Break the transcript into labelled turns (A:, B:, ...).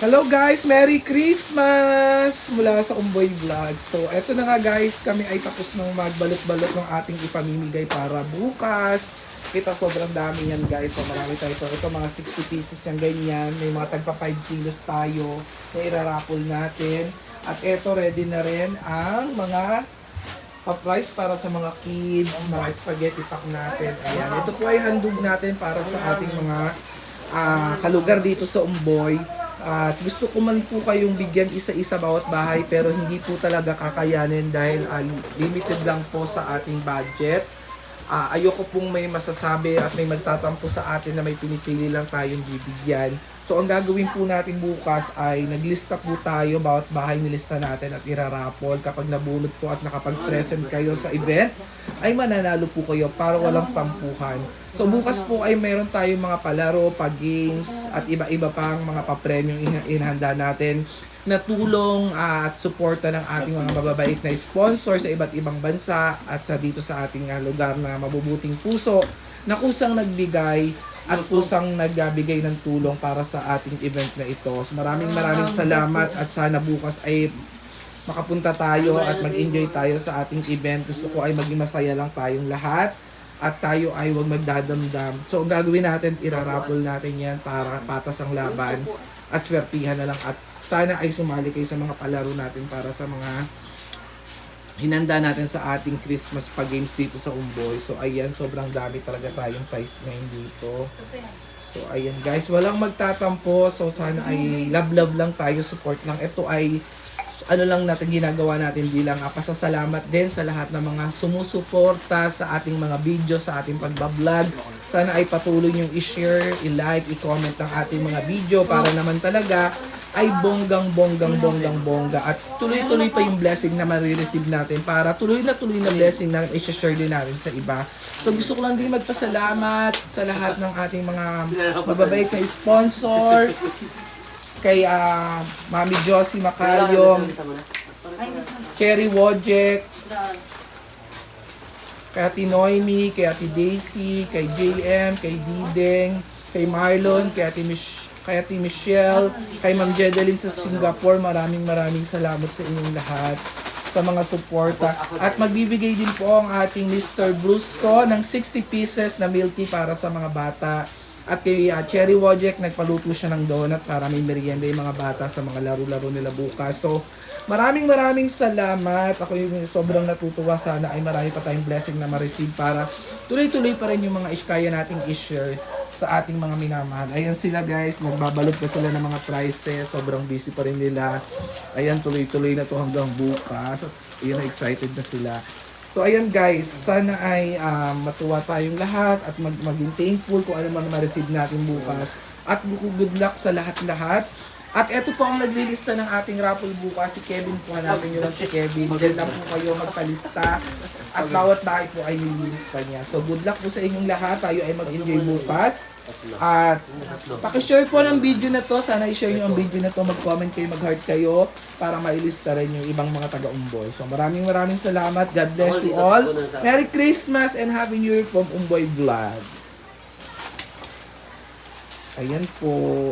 A: Hello guys! Merry Christmas! Mula sa Umboy Vlog. So, eto na nga guys, kami ay tapos nang magbalot-balot ng ating ipamimigay para bukas. Kita sobrang dami yan guys. So, marami tayo ito. Ito mga 60 pieces ng ganyan. May mga tagpa 5 kilos tayo na irarapol natin. At eto, ready na rin ang mga pa-price para sa mga kids, mga spaghetti pack natin. Ayan. Ito po ay handog natin para sa ating mga ah, kalugar dito sa Umboy. At gusto ko man po kayong bigyan isa-isa bawat bahay pero hindi po talaga kakayanin dahil ah, limited lang po sa ating budget. Ah, ayoko pong may masasabi at may magtatampo sa atin na may pinipili lang tayong bibigyan. So ang gagawin po natin bukas ay naglista po tayo bawat bahay nilista natin at irarapol. Kapag nabunot po at nakapag-present kayo sa event, ay mananalo po kayo para walang tampuhan. So bukas po ay meron tayong mga palaro, pag-games at iba-iba pang mga papremyong inhanda natin na tulong ah, at suporta ng ating mga mababait na sponsor sa iba't ibang bansa at sa dito sa ating ah, lugar na mabubuting puso na kusang nagbigay at kusang nagbigay ng tulong para sa ating event na ito. So maraming maraming salamat at sana bukas ay makapunta tayo at mag-enjoy tayo sa ating event. Gusto ko ay maging masaya lang tayong lahat at tayo ay huwag magdadamdam. So, ang gagawin natin, irarapol natin yan para patas ang laban at swertihan na lang at sana ay sumali kayo sa mga palaro natin para sa mga hinanda natin sa ating Christmas pa games dito sa Umboy. So ayan, sobrang dami talaga tayong prize ngayon dito. So ayan guys, walang magtatampo. So sana ay love-love lang tayo, support lang. Ito ay ano lang natin ginagawa natin bilang uh, pasasalamat din sa lahat ng mga sumusuporta sa ating mga video, sa ating pagbablog. Sana ay patuloy niyong i-share, i-like, i-comment ang ating mga video para naman talaga ay bonggang bonggang bonggang bongga at tuloy-tuloy pa yung blessing na marireceive natin para tuloy na tuloy na blessing na i-share din natin sa iba. So gusto ko lang din magpasalamat sa lahat ng ating mga mababait na sponsor kay ah, Mami Josie Macayong, Cherry Wojek, kay Ate Noemi, kay Ate Daisy, kay JM, kay Dideng, kay Marlon, kay Ate Mich kay Ate Michelle, kay Ma'am Jedeline sa Singapore. Maraming maraming salamat sa inyong lahat sa mga suporta. At magbibigay din po ang ating Mr. Brusco ng 60 pieces na milk para sa mga bata. At kay uh, Cherry Wojek, nagpaluto siya ng donut para may merienda yung mga bata sa mga laro-laro nila bukas. So, maraming maraming salamat. Ako yung sobrang natutuwa. Sana ay marami pa tayong blessing na ma-receive para tuloy-tuloy pa rin yung mga iskaya nating i-share sa ating mga minamahal. Ayan sila guys, nagbabalot pa sila ng mga prizes. Sobrang busy pa rin nila. Ayan, tuloy-tuloy na to hanggang bukas. At ayan, excited na sila. So ayan guys, sana ay um, matuwa tayong lahat at mag maging thankful kung ano man ma-receive natin bukas. At good luck sa lahat-lahat. At eto po ang naglilista ng ating raffle bukas, si Kevin po. Hanapin nyo lang si Kevin. Diyan lang po kayo magpalista. At bawat bahay po ay nililista niya. So good luck po sa inyong lahat. Tayo ay mag-enjoy bukas. At pakishare po ng video na to. Sana i-share nyo ang video na to. Mag-comment kayo, mag-heart kayo para mailista rin yung ibang mga taga-Umboy. So maraming maraming salamat. God bless you all. Merry Christmas and Happy New Year from Umboy Vlog. Ayan po.